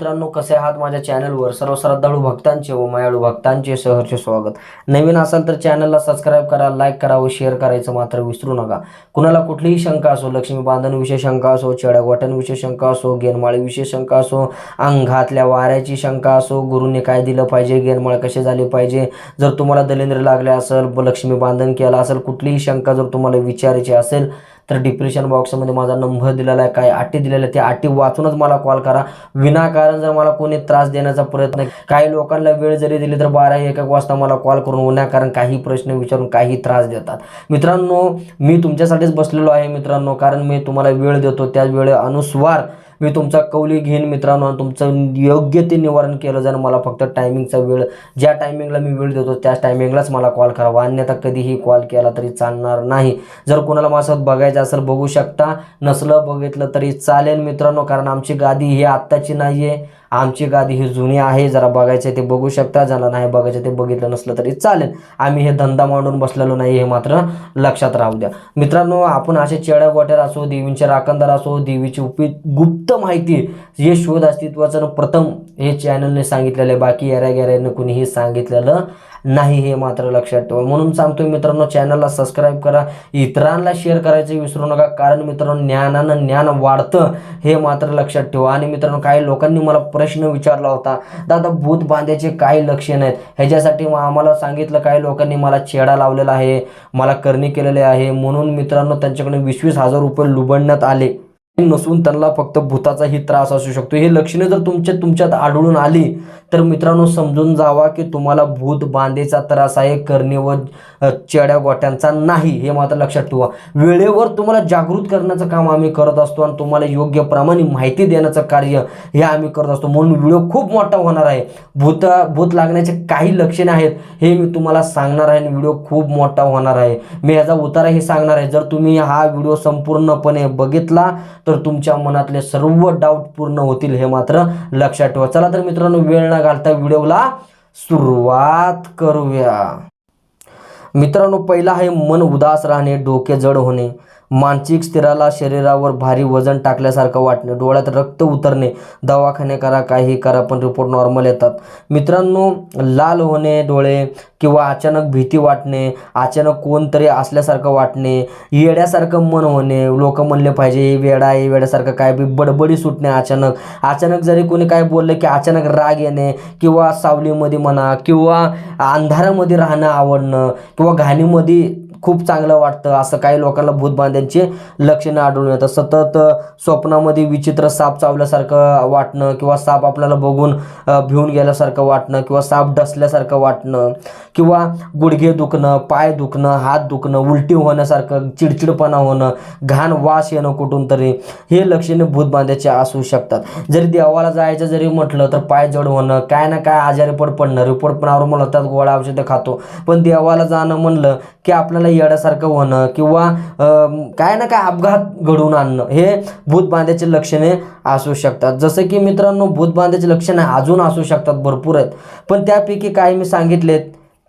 मित्रांनो कसे आहात माझ्या चॅनलवर? सर्व श्रद्धाळू भक्तांचे व मायाळू भक्तांचे सहर्ष स्वागत. नवीन असाल तर चॅनलला सबस्क्राईब करा लाईक करा व शेअर करायचं मात्र विसरू नका. कुणाला कुठलीही शंका असो लक्ष्मी बांधणविषयी शंका असो चेड्या शंका असो गेनमाळीविषयी शंका असो अंगातल्या वाऱ्याची शंका असो गुरुने काय दिलं पाहिजे गेनमाळ कसे झाले पाहिजे जर तुम्हाला दलिंद्र लागले असेल लक्ष्मी बांधन केलं असेल कुठलीही शंका जर तुम्हाला विचारायची असेल तर डिप्रेशन बॉक्समध्ये माझा नंबर दिलेला आहे. काय अटी दिलेल्या आहेत. त्या अटी वाचूनच मला कॉल करा. विनाकारण जर मला कोणी त्रास देण्याचा प्रयत्न काही लोकांना वेळ जरी दिली तर बारा एक एक वाजता मला कॉल करून विनाकारण काही प्रश्न विचारून काही त्रास देतात. मित्रांनो मी तुमच्यासाठीच बसलेलो आहे मित्रांनो कारण मी तुम्हाला वेळ देतो. त्या वेळे अनुस्वार मी तुमचा कौली घेईन मित्रांनो आणि तुमचं योग्य ते निवारण केलं जाणं मला फक्त टायमिंगचा वेळ ज्या टायमिंगला मी वेळ देतो त्याच टायमिंगलाच मला कॉल करावा. अन्यथा कधीही कॉल केला तरी चालणार नाही. जर कोणाला माझं बघायचं असेल बघू शकता. नसलं बघितलं तरी चालेल मित्रांनो कारण आमची गादी ही आत्ताची नाही आहे आमची गादी ही जुनी आहे जरा बघायचं ते बघू शकता. ज्याला नाही बघायचं ते बघितलं नसलं तरी चालेल. आम्ही हे धंदा मांडून बसलेलो नाही हे मात्र लक्षात राहू द्या. मित्रांनो आपण असे चेड्या गोट्यार असो देवींचे राखणदार असो देवीची उपी गुप्त माहिती हे शोध अस्तित्वाचं प्रथम हे चॅनलने सांगितलेलं आहे. बाकी याऱ्या गॅऱ्यानं कुणीही सांगितलेलं नाही हे मात्र लक्षात ठेवा. म्हणून सांगतोय मित्रांनो चॅनलला सबस्क्राईब करा. इतरांना शेअर करायचं विसरू नका कारण मित्रांनो ज्ञानानं ज्ञान वाढतं हे मात्र लक्षात ठेवा. आणि मित्रांनो काही लोकांनी मला प्रश्न विचारला होता दादा भूत बांध्याचे काही लक्षण आहेत? ह्याच्यासाठी मग आम्हाला सांगितलं काही लोकांनी मला छेडा लावलेला आहे मला करणी केलेले आहे. म्हणून मित्रांनो त्यांच्याकडे वीस वीस हजार रुपये लुबडण्यात आले. नसून त्यांना फक्त भूताचाही त्रास असू शकतो. हे लक्षणे जर तुमच्या तुमच्यात आढळून आली तर मित्रांनो समजून जावा की तुम्हाला भूत बांधेचा त्रास आहे करणे व चेड्या गोट्यांचा नाही हे मात्र लक्षात ठेवा. वेळेवर तुम्हाला जागृत करण्याचं काम आम्ही करत असतो आणि तुम्हाला योग्य प्रमाणे माहिती देण्याचं कार्य हे आम्ही करत असतो. म्हणून व्हिडिओ खूप मोठा होणार आहे. भूत भूत लागण्याचे काही लक्षणे आहेत हे मी तुम्हाला सांगणार आहे आणि व्हिडिओ खूप मोठा होणार आहे. मी याचा उतारा हे सांगणार आहे. जर तुम्ही हा व्हिडिओ संपूर्णपणे बघितला तर तर तुमच्या मनातले सर्व डाऊट पूर्ण होतील हे मात्र लक्षात ठेवा. चला तर मित्रांनो वेळ न घालता व्हिडिओला सुरुवात करूया. मित्रांनो पहिला आहे मन उदास राहणे डोके जड होणे. मानसिक स्थिराला शरीरावर भारी वजन टाकल्यासारखं वाटणे डोळ्यात रक्त उतरणे दवाखाने करा काही करा पण रिपोर्ट नॉर्मल येतात. मित्रांनो लाल होणे डोळे किंवा अचानक भीती वाटणे अचानक कोणतरी असल्यासारखं वाटणे येड्यासारखं मन होणे लोक म्हणले पाहिजे हे वेडा आहे वेड्यासारखं काय बी बडबडी सुटणे अचानक. अचानक जरी कोणी काय बोललं की अचानक राग येणे किंवा सावलीमध्ये म्हणा किंवा अंधारामध्ये राहणं आवडणं किंवा घाणीमध्ये खूप चांगलं वाटतं. असं काही लोकांना भूत बांध्यांचे लक्षणं आढळून येतात. सतत स्वप्नामध्ये विचित्र साप चावल्यासारखं वाटणं किंवा साप आपल्याला बघून भिवून गेल्यासारखं वाटणं किंवा साप डसल्यासारखं वाटणं किंवा गुडघे दुखणं पाय दुखणं हात दुखणं उलटी होण्यासारखं चिडचिडपणा होणं घाण वास येणं कुठून तरी हे लक्षणे भूतबांध्याचे असू शकतात. जरी देवाला जायचं जरी म्हटलं तर पाय जड होणं काय ना काय आजारी पड पडणं रिपोर्ट पण नॉर्मल होतात गोळा औषधं खातो. पण देवाला जाणं म्हणलं की आपल्याला येड्यासारखं होणं किंवा काय ना काय अपघात घडवून आणणं हे भूतबांध्याचे लक्षणे असू शकतात. जसं की मित्रांनो भूतबांध्याचे लक्षणे अजून असू शकतात भरपूर आहेत. पण त्यापैकी काही मी सांगितलेत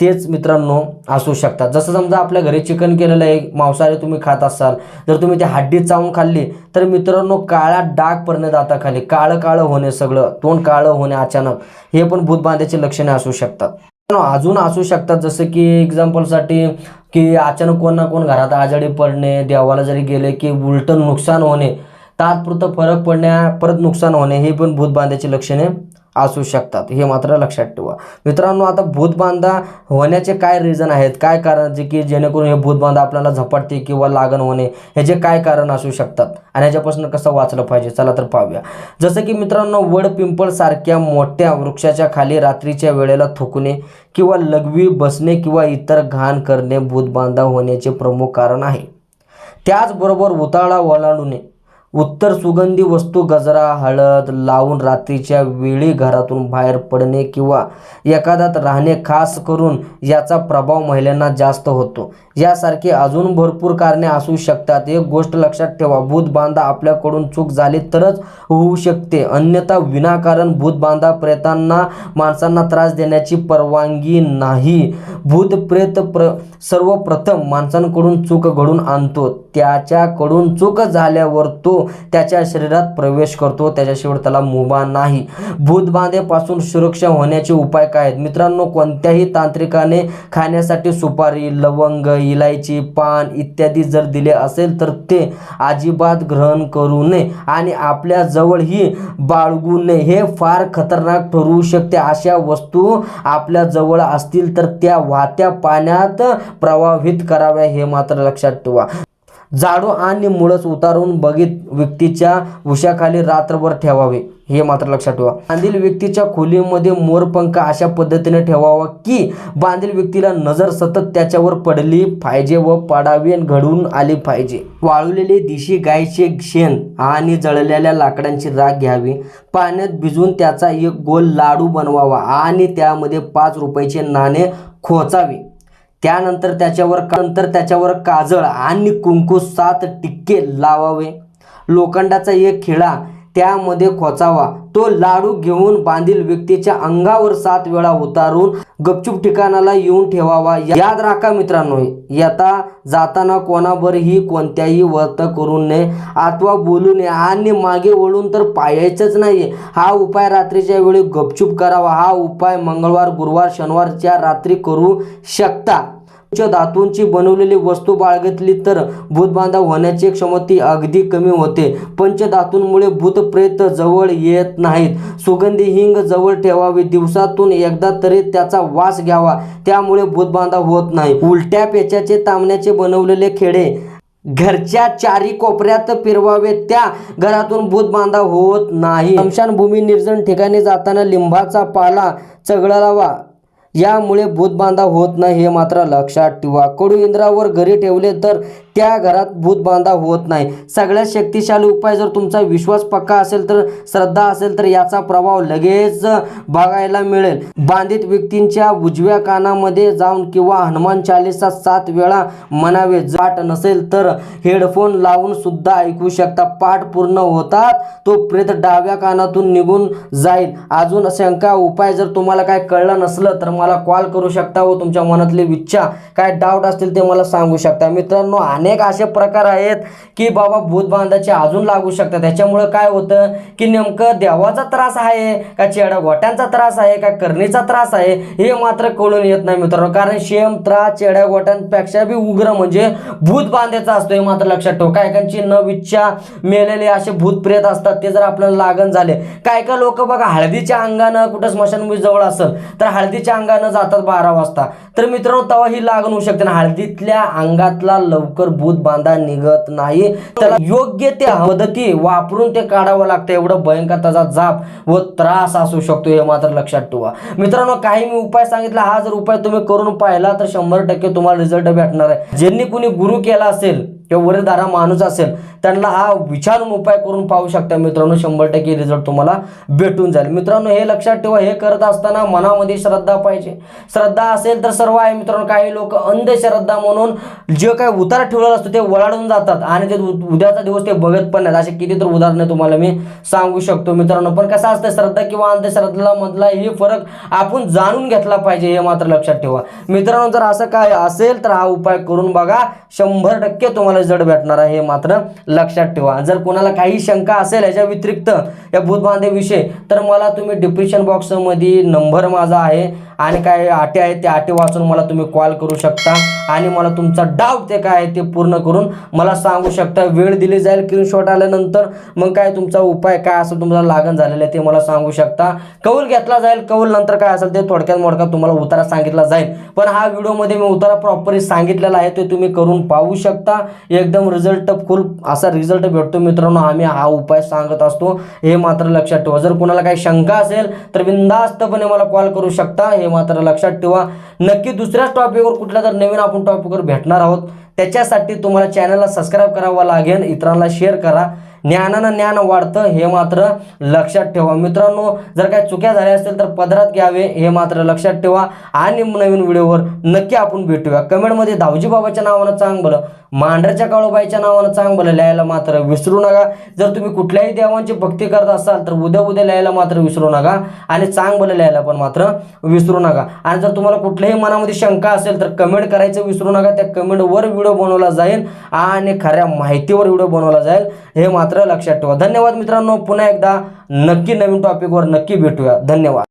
तेच मित्रांनो असू शकतात. जसं समजा आपल्या घरी चिकन केलेलं आहे मांसाहारी तुम्ही खात असाल जर तुम्ही ती हड्डी चावून खाल्ली तर मित्रांनो काळा डाग पडणे दाताखाली काळं काळं होणे सगळं तोंड काळं होणे अचानक हे पण भूतबांध्याचे लक्षणे असू शकतात. अजून असू शकतात जसं की एक्झाम्पलसाठी की अचानक कोण ना कोण घरात आजारी पडणे देवाला जरी गेले की उलटं नुकसान होणे तात्पुरतं फरक पडण्या परत नुकसान होणे हे पण भूतबांध्याची लक्षणे असू शकतात. हे मात्र लक्षात ठेवा. मित्रांनो आता भूतबांधा होण्याचे काय रिझन आहेत? काय कारण जे की जेणेकरून हे भूतबांधा आपल्याला झपाटते किंवा लागण होणे ह्याचे काय कारण असू शकतात? आणि ह्याच्यापासून कसं वाचलं पाहिजे? चला तर पाहूया. जसं की मित्रांनो वड पिंपळ सारख्या मोठ्या वृक्षाच्या खाली रात्रीच्या वेळेला थुकणे किंवा लघवी बसणे किंवा इतर घाण करणे भूतबांधा होण्याचे प्रमुख कारण आहे. त्याचबरोबर उताळा ओलांडणे उत्तर सुगंधी वस्तू गजरा हळद लावून रात्रीच्या वेळी घरातून बाहेर पडणे किंवा एखाद्यात राहणे खास करून याचा प्रभाव महिलांना जास्त होतो. यासारखी अजून भरपूर कारणे असू शकतात. एक गोष्ट लक्षात ठेवा भूत बांधा आपल्याकडून चूक झाली तरच होऊ शकते. अन्यथा विनाकारण भूत बांधा प्रेतांना माणसांना त्रास देण्याची परवानगी नाही. भूत प्रेत प्र सर्वप्रथम माणसांकडून चूक घडून आणतो. त्याच्याकडून चूक झाल्यावर तो त्याच्या शरीरात प्रवेश करतो. त्याच्याशिवाय त्याला मुभा नाही. भूतबाधेपासून सुरक्षा होण्याचे उपाय काय आहेत? मित्रांनो कोणत्याही तांत्रिकाने खाण्यासाठी सुपारी लवंग इलायची पान इत्यादी जर दिले असेल तर ते अजिबात ग्रहण करू नये आणि आपल्या जवळ ही बाळगू नये. हे फार खतरनाक ठरू शकते. अशा वस्तू आपल्या जवळ असतील तर त्या वाहत्या पाण्यात प्रवाहित कराव्या हे मात्र लक्षात ठेवा. झाडू आणि मुळस उतारून बघित व्यक्तीच्या उशाखाली रात्रभर ठेवावे. हे मात्र लक्षात ठेवा. बांधील व्यक्तीच्या खोलीमध्ये मोरपंख अशा पद्धतीने ठेवावा की बांधील व्यक्तीला नजर सतत त्याच्यावर पडली पाहिजे व पडावी घडून आली पाहिजे. वाळवलेले देशी गायचे शेण आणि जळलेल्या लाकडांची राख घ्यावी. पाण्यात भिजवून त्याचा एक गोल लाडू बनवावा आणि त्यामध्ये पाच रुपयाचे नाणे खोचावे. त्यानंतर त्याच्यावर नंतर त्याच्यावर काजळ आणि कुंकू सात टिक्के लावावे. लोखंडाचा एक खिळा त्यामध्ये खोचावा. तो लाडू घेऊन बांधील व्यक्तीच्या अंगावर सात वेळा उतारून गपचूप ठिकाणाला येऊन ठेवावा. याद राखा मित्रांनो येता जाताना कोणावरही कोणत्याही वर्त करू नये अथवा बोलू नये आणि मागे वळून तर पाहायचंच नाही हा उपाय रात्रीच्या वेळी गपचूप करावा. हा उपाय मंगळवार गुरुवार शनिवारच्या रात्री करू शकता. उच्च धातूंची बनवलेली वस्तू बाळगतली तर भूतबांधा होण्याची क्षमती अगदी कमी होते. पंचधातूंमुळे भूतप्रेत जवळ येत नाहीत. सुगंधी हिंग जवळ ठेवावी. दिवसातून एकदा तरी त्याचा वास घ्यावा. त्यामुळे भूतबांधा होत नाही. उलट्या पेचाचे तांबण्याचे बनवलेले खेडे घरच्या चारी कोपऱ्यात फिरवावे. त्या घरातून भूत बांधा होत नाही. स्मशानभूमी निर्जन ठिकाणी जाताना लिंबाचा पाला चगळावा यामुळे भूत बांधा होत नाही हे मात्र लक्षात ठेवा. कडू इंद्रावर घरी ठेवले तर त्या घरात भूत बांधा होत नाही. सगळ्यात शक्तिशाली उपाय जर तुमचा विश्वास पक्का असेल तर श्रद्धा असेल तर याचा प्रभाव लगेच बघायला मिळेल. बांधित व्यक्तींच्या उजव्या कानामध्ये जाऊन किंवा हनुमान चालीसा सात वेळा म्हणावे. जाट नसेल तर हेडफोन लावून सुद्धा ऐकू शकता. पाठ पूर्ण होतात तो प्रेत डाव्या कानातून निघून जाईल. अजून शंका उपाय जर तुम्हाला काय कळलं नसलं तर मला कॉल करू शकता व तुमच्या मनातली इच्छा काय डाऊट असतील ते मला सांगू शकता. मित्रांनो अनेक असे प्रकार आहेत की बाबा भूतबांधाचे अजून लागू शकतात. त्याच्यामुळं काय होतं की नेमकं देवाचा त्रास आहे का चेड्यागोट्यांचा त्रास आहे का करणीचा त्रास आहे हे मात्र कळून येत नाही मित्रांनो. कारण शेम त्रास चेड्यागोट्यांपेक्षा बी उग्र म्हणजे भूत बांधायचा असतो हे मात्र लक्षात ठेव. काय काहींची न विच्छा मेलेले असे भूतप्रेत असतात ते जर आपल्याला लागण झाले. काय काय लोक बघा हळदीच्या अंगानं कुठं स्मशानभूमी जवळ असेल तर हळदीच्या अंगानं जातात बारा वाजता. तर मित्रांनो तवा ही लागण होऊ शकते ना हळदीतल्या अंगातला लवकर भूत बांधा निघत नाही. त्याला योग्य त्या पद्धती वापरून ते काढावं लागतं. एवढं भयंकर त्याचा जाप व त्रास असू शकतो हे मात्र लक्षात ठेवा. मित्रांनो काही मी उपाय सांगितला. हा जर उपाय तुम्ही करून पाहिला तर शंभर टक्के तुम्हाला रिझल्ट भेटणार आहे. ज्यांनी कुणी गुरु केला असेल किंवा वरदारा माणूस असेल त्यांना हा विचारून उपाय करून पाहू शकता. मित्रांनो शंभर टक्के रिझल्ट तुम्हाला भेटून जाईल. मित्रांनो हे लक्षात ठेवा हे करत असताना मनामध्ये श्रद्धा पाहिजे. श्रद्धा असेल तर सर्व आहे मित्रांनो काही लोक अंधश्रद्धा म्हणून जे काय उतार ठेवलेला असतो ते वळाडून जातात आणि ते उ- उद्याचा दिवस ते बघत पण नाहीत. असे किती तर उदाहरणं तुम्हाला मी सांगू शकतो मित्रांनो. पण कसं असतं श्रद्धा किंवा अंधश्रद्धा मधला हे फरक आपण जाणून घेतला पाहिजे हे मात्र लक्षात ठेवा. मित्रांनो जर असं काय असेल तर हा उपाय करून बघा. शंभर टक्के तुम्हाला रिझल्ट भेटणार आहे हे मात्र लक्षात ठेवा. जर कोणाला काही शंका असेल याच्या व्यतिरिक्त या भूतबांधेविषयी तर मला तुम्ही डिप्रिशन बॉक्समध्ये नंबर माझा आहे आणि काय आटे आहेत त्या आटे वाचून मला तुम्ही कॉल करू शकता आणि मला तुमचा डाऊट ते काय आहे ते पूर्ण करून मला सांगू शकता. वेळ दिली जाईल स्क्रीनशॉट आल्यानंतर. मग काय तुमचा उपाय काय असेल तुम्हाला लागण झालेलं आहे ते मला सांगू शकता. कौल घेतला जाईल कौल नंतर काय असेल ते थोडक्यात मोडक्यात तुम्हाला उतारा सांगितला जाईल. पण हा व्हिडिओमध्ये मी उतारा प्रॉपरली सांगितलेला आहे ते तुम्ही करून पाहू शकता. एकदम रिझल्ट फुल असा रिझल्ट भेटतो मित्रांनो. आम्ही हा उपाय सांगत असतो. हे मात्र लक्षात ठेवा. जर कोणाला काही शंका असेल तर बिंदास्तपणे मला कॉल करू शकता. हे मात्र लक्षात ठेवा. नक्की दुसऱ्याच टॉपिकवर कुठल्या तर नवीन आपण टॉपिकवर भेटणार आहोत. त्याच्यासाठी तुम्हाला चॅनलला सबस्क्राईब करावं लागेल. इतरांना शेअर करा. ज्ञानानं ज्ञान वाढतं हे मात्र लक्षात ठेवा. मित्रांनो जर काही चुक्या झाल्या असतील तर पदरात घ्यावे हे मात्र लक्षात ठेवा. आणि नवीन व्हिडिओवर नक्की आपण भेटूया. कमेंटमध्ये दावजी बाबाच्या नावानं चांग भलं मांढऱ्याच्या काळोबाईच्या नावानं चांग भलं लिहायला मात्र विसरू नका. जर तुम्ही कुठल्याही देवांची भक्ती करत असाल तर उद्या उद्या लिहायला मात्र विसरू नका. आणि चांग भलं लिहायला पण मात्र विसरू नका. आणि जर तुम्हाला कुठल्याही मनामध्ये शंका असेल तर कमेंट करायचं विसरू नका. त्या कमेंटवर व्हिडिओ बनवला जाईल आणि खऱ्या माहितीवर व्हिडिओ बनवला जाईल. हे मात्र लक्षात ठेवा. धन्यवाद मित्रांनो. पुन्हा एकदा नक्की नवीन टॉपिकवर नक्की भेटूया. धन्यवाद.